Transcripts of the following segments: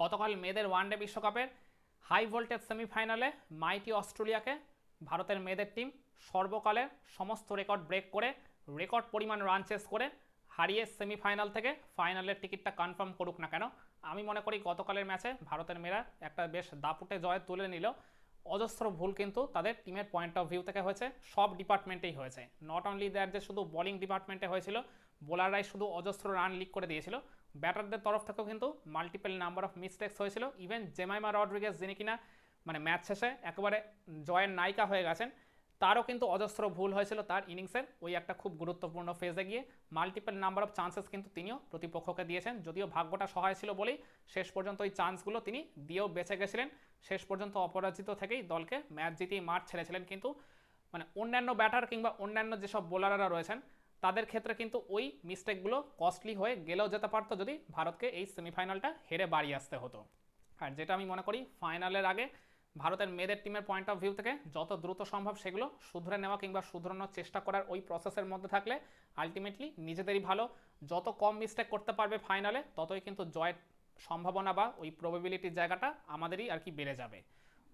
গতকাল মেয়েদের ওয়ানডে বিশ্বকাপের হাই ভোল্টেজ সেমিফাইনালে মাইটি অস্ট্রেলিয়াকে ভারতের মেয়েদের টিম সর্বকালের সমস্ত রেকর্ড ব্রেক করে রেকর্ড পরিমাণ রান চেস করে হারিয়ে সেমিফাইনাল থেকে ফাইনালের টিকিটটা কনফার্ম করুক না কেন, আমি মনে করি গতকালের ম্যাচে ভারতের মেয়েরা একটা বেশ দাপুটে জয় তুলে নিল। অজস্র ভুল কিন্তু তাদের টিমের পয়েন্ট অফ ভিউ থেকে হয়েছে, সব ডিপার্টমেন্টেই হয়েছে। নট অনলি দ্যাট যে শুধু বোলিং ডিপার্টমেন্টে হয়েছিল বোলাররাই শুধু অজস্র রান লিক করে দিয়েছিল। ব্যাটারদের তরফ থেকেও কিন্তু মাল্টিপল নাম্বার অফ মিস্টেক্স হয়েছিল। ইভেন জেমাইমা রড্রিগেস যিনি কিনা মানে ম্যাচ শেষে একেবারে জয়ের নায়িকা হয়ে গেছেন, তারও কিন্তু অজস্র ভুল হয়েছিল তার ইনিংসের ওই একটা খুব গুরুত্বপূর্ণ ফেজে গিয়ে মাল্টিপল নাম্বার অফ চান্সেস কিন্তু তিনিও প্রতিপক্ষকে দিয়েছেন। যদিও ভাগ্যটা সহায় ছিল বলেই শেষ পর্যন্ত ওই চান্সগুলো তিনি দিয়েও বেঁচে গেছিলেন। শেষ পর্যন্ত অপরাজিত থেকেই দলকে ম্যাচ জিতেই মাঠ ছেড়েছিলেন। কিন্তু মানে অন্যান্য ব্যাটার কিংবা অন্যান্য যেসব বোলাররা রয়েছেন তাদের ক্ষেত্রে কিন্তু ওই মিস্টেকগুলো কস্টলি হয়ে গেলেও যেতে পারতো যদি ভারতকে এই সেমিফাইনালটা হেরে বাড়ি আসতে হতো। আর যেটা আমি মনে করি ফাইনালের আগে ভারতের মেয়েদের টিমের পয়েন্ট অফ ভিউ থেকে যত দ্রুত সম্ভব সেগুলো শুধরে নেওয়া কিংবা শুধরানোর চেষ্টা করার ওই প্রসেসের মধ্যে থাকলে আলটিমেটলি নিজেদেরই ভালো। যত কম মিস্টেক করতে পারবে ফাইনালে ততই কিন্তু জয়ের সম্ভাবনা বা ওই প্রবাবিলিটির জায়গাটা আমাদেরই আর কি বেড়ে যাবে।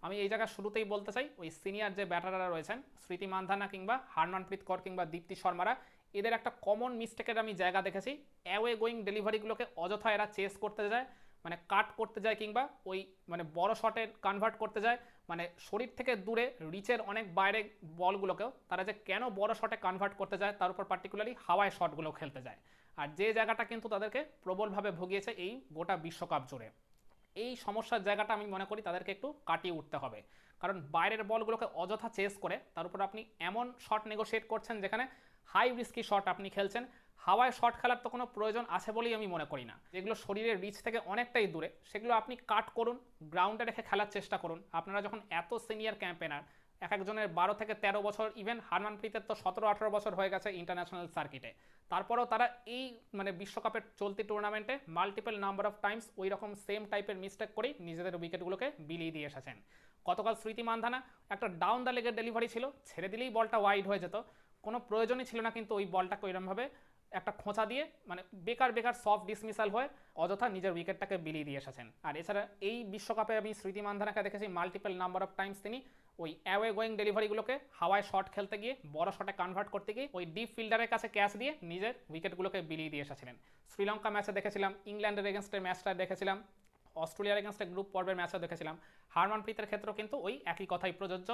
আমি এই জায়গায় শুরুতেই বলতে চাই, ওই সিনিয়র যে ব্যাটাররা রয়েছেন, স্মৃতি মান্ধানা কিংবা হারমানপ্রীত কর কিংবা দীপ্তি শর্মারা এদের একটা কমন মিস্টেকের আমি জায়গা দেখেছি। অ্যাওয়ে গোয়িং ডেলিভারিগুলোকে অযথা এরা চেস করতে যায় মানে কাট করতে যায় কিংবা ওই মানে বড় শটে কনভার্ট করতে যায়। মানে শরীর থেকে দূরে রিচের অনেক বাইরে বলগুলোকেও তারা যে কেন বড় শটে কনভার্ট করতে যায়, তার উপর পার্টিকুলারলি হাওয়ায় শটগুলো খেলতে যায়। আর যে জায়গাটা কিন্তু তাদেরকে প্রবলভাবে ভুগিয়েছে এই গোটা বিশ্বকাপ জুড়ে। এই সমস্যার জায়গাটা আমি মনে করি তাদেরকে একটু কাটিয়ে উঠতে হবে। কারণ বাইরের বলগুলোকে অযথা চেস করে, তার উপর আপনি এমন শট নেগোশিয়েট করছেন যেখানে হাই রিস্কি শট আপনি খেলছেন। হাওয়ায় শট খেলার তো কোনো প্রয়োজন আছে বলেই আমি মনে করি না। যেগুলো শরীরের রিচ থেকে অনেকটাই দূরে, সেগুলো আপনি কাট করুন গ্রাউন্ডে রেখে খেলার চেষ্টা করুন। আপনারা যখন এত সিনিয়র ক্যাম্পেনার এক একজনের বারো থেকে তেরো বছর ইভেন হারমানপ্রীতের তো সতেরো আঠারো বছর হয়ে গেছে ইন্টারন্যাশনাল সার্কিটে তারপরেও তারা এই মানে বিশ্বকাপের চলতি টুর্নামেন্টে মাল্টিপল নাম্বার অফ টাইমস ওই রকম সেম টাইপের মিস্টেক করেই নিজেদের উইকেটগুলোকে বিলিয়ে দিয়ে এসেছেন। গতকাল স্মৃতি মান্ধানা একটা ডাউন দ্য লেগের ডেলিভারি ছিল, ছেড়ে দিলেই বলটা ওয়াইড হয়ে যেত। কোনো প্রয়োজনই ছিল না কিন্তু ওই বলটাকে ওইরকমভাবে একটা খোঁচা দিয়ে মানে বেকার বেকার সফট ডিসমিসাল হয়ে অযথা নিজের উইকেটটাকে বিলিয়ে দিয়ে এসেছেন। আর এছাড়া এই বিশ্বকাপে আমি স্মৃতি মান্ধানাকে দেখেছি মাল্টিপল নাম্বার অফ টাইমস তিনি ওই অ্যাওয়ে গোয়িং ডেলিভারিগুলোকে হাওয়ায় শট খেলতে গিয়ে, বড় শটে কনভার্ট করতে গিয়ে ওই ডিপ ফিল্ডারের কাছে ক্যাচ দিয়ে নিজের উইকেটগুলোকে বিলিয়ে দিয়ে এসেছিলেন। শ্রীলঙ্কা ম্যাচে দেখেছিলাম ইংল্যান্ডের এগেনস্টের ম্যাচটা দেখেছিলাম অস্ট্রেলিয়ার এগেনস্টে গ্রুপ পর্বের ম্যাচও দেখেছিলাম। হারমানপ্রীতের ক্ষেত্রেও কিন্তু ওই একই কথাই প্রযোজ্য।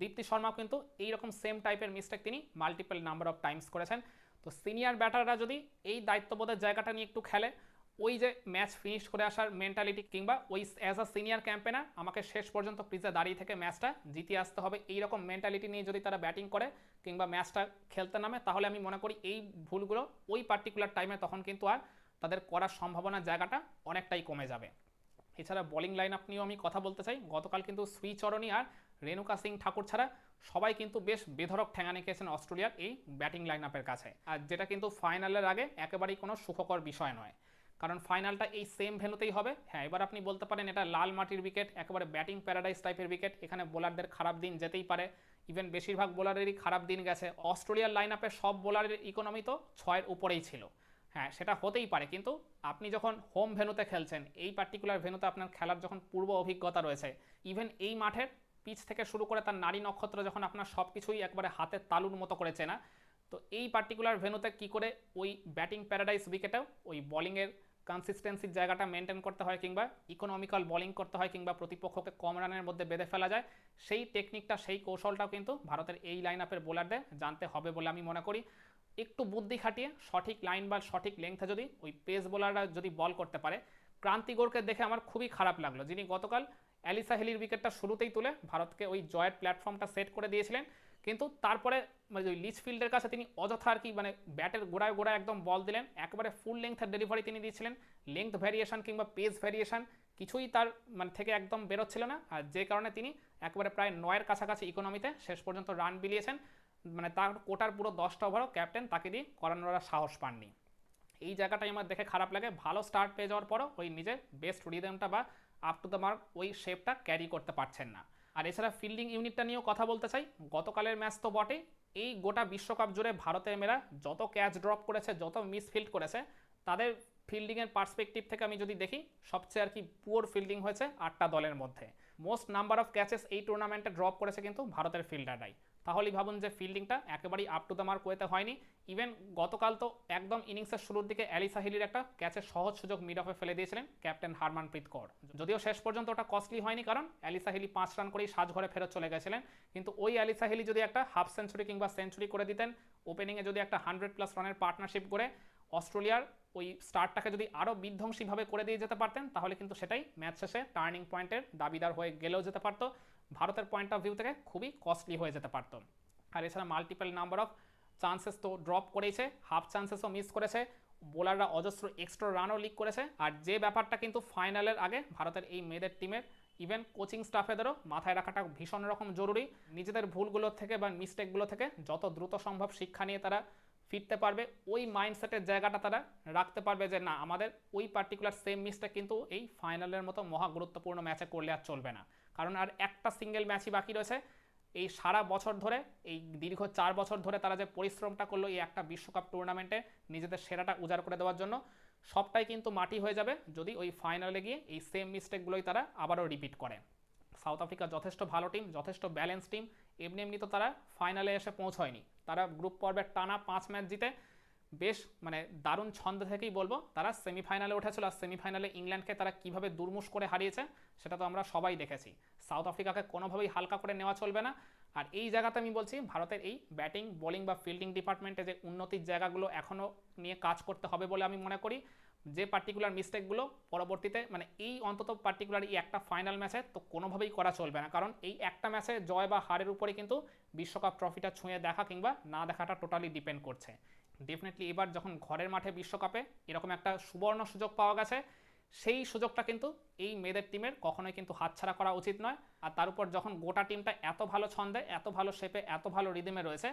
দীপ্তি শর্মাও কিন্তু এইরকম সেম টাইপের মিস্টেক তিনি মাল্টিপল নাম্বার অফ টাইমস করেছেন। তো সিনিয়র ব্যাটাররা যদি এই দায়িত্ববোধের জায়গাটা নিয়ে একটু খেলে, ওই যে ম্যাচ ফিনিশ করে আসার মেন্টালিটি কিংবা ওই অ্যাজ আ সিনিয়র ক্যাম্পেনার আমাকে শেষ পর্যন্ত ক্রিজে দাঁড়িয়ে থেকে ম্যাচটা জিতে আসতে হবে। এই রকম মেন্টালিটি নিয়ে যদি তারা ব্যাটিং করে কিংবা ম্যাচটা খেলতে নামে, তাহলে আমি মনে করি এই ভুলগুলো ওই পার্টিকুলার টাইমে তখন কিন্তু আর তাদের করার সম্ভাবনার জায়গাটা অনেকটাই কমে যাবে। এছাড়া বোলিং লাইন আপ নিয়েও আমি কথা বলতে চাই। গতকাল কিন্তু শ্রীচরণী আর রেণুকা সিং ঠাকুর ছাড়া সবাই কিন্তু বেশ বেধরক ঠেঙানি খেয়েছেন অস্ট্রেলিয়ার এই ব্যাটিং লাইন আপের কাছে। আর যেটা কিন্তু ফাইনালের আগে একেবারেই কোনো সুখকর বিষয় নয়। কারণ ফাইনালটা এই সেম ভেনুতেই হবে। হ্যাঁ এবার আপনি বলতে পারেন এটা লাল মাটির উইকেট একেবারে ব্যাটিং প্যারাডাইস টাইপের উইকেট এখানে বোলারদের খারাপ দিন যেতেই পারে। ইভেন বেশিরভাগ বোলারেরই খারাপ দিন গেছে। অস্ট্রেলিয়ার লাইন আপে সব বোলারের ইকোনমি তো ছয়ের উপরেই ছিল। হ্যাঁ সেটা হতেই পারে। কিন্তু আপনি যখন হোম ভেনুতে খেলছেন, এই পার্টিকুলার ভেনুতে আপনার খেলার যখন পূর্ব অভিজ্ঞতা রয়েছে ইভেন এই মাঠের পিচ থেকে শুরু করে তার নারী নক্ষত্র যখন আপনার সব কিছুই একবারে হাতের তালুর মতো করে চেনা, তো এই পার্টিকুলার ভেনুতে কি করে ওই ব্যাটিং প্যারাডাইস উইকেটেও ওই বলিংয়ের কনসিস্টেন্সির জায়গাটা মেনটেন করতে হয় কিংবা ইকোনমিক্যাল বোলিং করতে হয় কিংবা প্রতিপক্ষকে কম রানের মধ্যে বেঁধে ফেলা যায়, সেই টেকনিকটা সেই কৌশলটাও কিন্তু ভারতের এই লাইন আপের বোলারদের জানতে হবে বলে আমি মনে করি। একটু বুদ্ধি খাটিয়ে, সঠিক লাইন বা সঠিক লেংথে যদি ওই পেস বোলাররা যদি বল করতে পারে, ক্রান্তি গোরকে দেখে আমার খুবই খারাপ লাগল। যিনি গতকাল অ্যালিসা হেলির উইকেটটা শুরুতেই তুলে ভারতকে ওই জয়ের প্ল্যাটফর্মটা সেট করে দিয়েছিলেন, কিন্তু তারপরে মানে ওই লিচ ফিল্ডের কাছে তিনি অযথা আর কি মানে ব্যাটের গোড়ায় গোড়ায় একদম বল দিলেন, একেবারে ফুল লেংথের ডেলিভারি তিনি দিয়েছিলেন লেংথ ভ্যারিয়েশন কিংবা পেস ভ্যারিয়েশন কিছুই তার মানে থেকে একদম বেরোচ্ছিল না। আর যে কারণে তিনি একেবারে প্রায় নয়ের কাছাকাছি ইকোনমিতে শেষ পর্যন্ত রান বিলিয়েছেন। মানে তার কোটার পুরো দশটা ওভারও ক্যাপ্টেন তাকে দিয়ে করানোর সাহস পাননি। এই জায়গাটাই আমার দেখে খারাপ লাগে, ভালো স্টার্ট পেয়ে যাওয়ার পরও ওই নিজের বেস্ট রিদমটা বা আপ টু দ্য মার্ক ওই শেপটা ক্যারি করতে পারছেন না। আর এছাড়া ফিল্ডিং ইউনিটটা নিয়েও কথা বলতে চাই, গতকালের ম্যাচ তো বটে এই গোটা বিশ্বকাপ জুড়ে ভারতের মেয়েরা যত ক্যাচ ড্রপ করেছে, যত মিসফিল্ড করেছে, তাদের ফিল্ডিংয়ের পার্সপেক্টিভ থেকে আমি যদি দেখি, সবচেয়ে আর কি পুয়ার ফিল্ডিং হয়েছে আটটা দলের মধ্যে। মোস্ট নাম্বার অফ ক্যাচেস এই টুর্নামেন্টে ড্রপ করেছে কিন্তু ভারতের ফিল্ডাররাই তাহলেই ভাবুন যে ফিল্ডিংটা একেবারেই আপ টু দ্য মার্ক ওয়েতে হয়নি। ইভেন গতকাল তো একদম ইনিংসের শুরুর দিকে অ্যালি সাহিলির একটা ক্যাচের সহজ সুযোগ মিড অফে ফেলে দিয়েছিলেন ক্যাপ্টেন হারমানপ্রীত কৌর। যদিও শেষ পর্যন্ত ওটা কস্টলি হয়নি, কারণ অ্যালি সাহিলি পাঁচ রান করেই সাজঘরে ফেরত চলে গেছিলেন। কিন্তু ওই অ্যালি সাহিলি যদি একটা হাফ সেঞ্চুরি কিংবা সেঞ্চুরি করে দিতেন ওপেনিংয়ে যদি একটা হান্ড্রেড প্লাস রানের পার্টনারশিপ করে অস্ট্রেলিয়ার ওই স্টার্টটাকে যদি আরও বিধ্বংসীভাবে করে দিয়ে যেতে পারতেন, তাহলে কিন্তু সেটাই ম্যাচ শেষে টার্নিং পয়েন্টের দাবিদার হয়ে গেলেও যেতে পারতো। ভারতের পয়েন্ট অফ ভিউ থেকে খুবই কস্টলি হয়ে যেতে পারতো। আর এছাড়া মাল্টিপল নাম্বার অফ চান্সেস তো ড্রপ করেছে হাফ চান্সেসও মিস করেছে। বোলাররা অজস্র এক্সট্রা রানও লিক করেছে। আর যে ব্যাপারটা কিন্তু ফাইনালের আগে ভারতের এই মেয়েদের টিমের ইভেন কোচিং স্টাফেদেরও মাথায় রাখাটা ভীষণ রকম জরুরি। নিজেদের ভুলগুলো থেকে বা মিস্টেকগুলো থেকে যত দ্রুত সম্ভব শিক্ষা নিয়ে তারা ফিরতে পারবে। ওই মাইন্ডসেটের জায়গাটা তারা রাখতে পারবে যে, না, আমাদের ওই পার্টিকুলার সেম মিসটেক কিন্তু এই ফাইনালের মতো মহা গুরুত্বপূর্ণ ম্যাচে করলে আর চলবে না। কারণ আর একটা সিঙ্গেল ম্যাচই বাকি রয়েছে। এই সারা বছর ধরে, এই দীর্ঘ চার বছর ধরে তারা যে পরিশ্রমটা করল এই একটা বিশ্বকাপ টুর্নামেন্টে নিজেদের সেরাটা উজাড় করে দেওয়ার জন্য, সবটাই কিন্তু মাটি হয়ে যাবে যদি ওই ফাইনালে গিয়ে এই সেম মিস্টেকগুলোই তারা আবারও রিপিট করে। সাউথ আফ্রিকা যথেষ্ট ভালো টিম যথেষ্ট ব্যালেন্স টিম এমনি এমনি তো তারা ফাইনালে এসে পৌঁছয়নি। তারা গ্রুপ পর্বের টানা পাঁচ ম্যাচ জিতে বেশ মানে দারুণ ছন্দ থেকেই বলব। তারা সেমিফাইনালে উঠেছিল আর সেমিফাইনালে ইংল্যান্ডকে তারা কীভাবে দুর্মুষ করে হারিয়েছে, সেটা তো আমরা সবাই দেখেছি। সাউথ আফ্রিকাকে কোনোভাবেই হালকা করে নেওয়া চলবে না। আর এই জায়গাতে আমি বলছি, ভারতের এই ব্যাটিং বোলিং বা ফিল্ডিং ডিপার্টমেন্টে যে উন্নতির জায়গাগুলো এখনও নিয়ে কাজ করতে হবে বলে আমি মনে করি, যে পার্টিকুলার মিস্টেকগুলো পরবর্তীতে মানে এই অন্তত পার্টিকুলার এই একটা ফাইনাল ম্যাচে তো কোনোভাবেই করা চলবে না। কারণ এই একটা ম্যাচে জয় বা হারের উপরে কিন্তু বিশ্বকাপ ট্রফিটা ছুঁয়ে দেখা কিংবা না দেখাটা টোটালি ডিপেন্ড করছে। ডেফিনেটলি এবার যখন ঘরের মাঠে বিশ্বকাপে এরকম একটা সুবর্ণ সুযোগ পাওয়া গেছে, সেই সুযোগটা কিন্তু এই মেয়েদের টিমের কখনোই কিন্তু হাতছাড়া করা উচিত নয়। আর তার উপর যখন গোটা টিমটা এত ভালো ছন্দে, এত ভালো শেপে এত ভালো রিদিমে রয়েছে,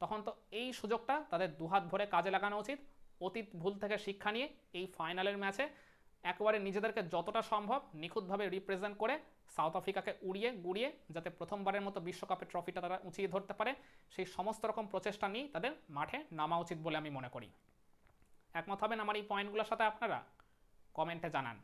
তখন তো এই সুযোগটা তাদের দুহাত ভরে কাজে লাগানো উচিত। অতীত ভুল থেকে শিক্ষা নিয়ে এই ফাইনালের ম্যাচে একেবারে নিজেদেরকে যতটা সম্ভব নিখুঁতভাবে রিপ্রেজেন্ট করে সাউথ আফ্রিকাকে উড়িয়ে, গুড়িয়ে যাতে প্রথমবারের মতো বিশ্বকাপের ট্রফিটা তারা উঁচিয়ে ধরতে পারে, সেই সমস্ত রকম প্রচেষ্টা নিয়েই তাদের মাঠে নামা উচিত বলে আমি মনে করি। একমত হবেন আমার এই পয়েন্টগুলোর সাথে আপনারা? কমেন্টে জানান।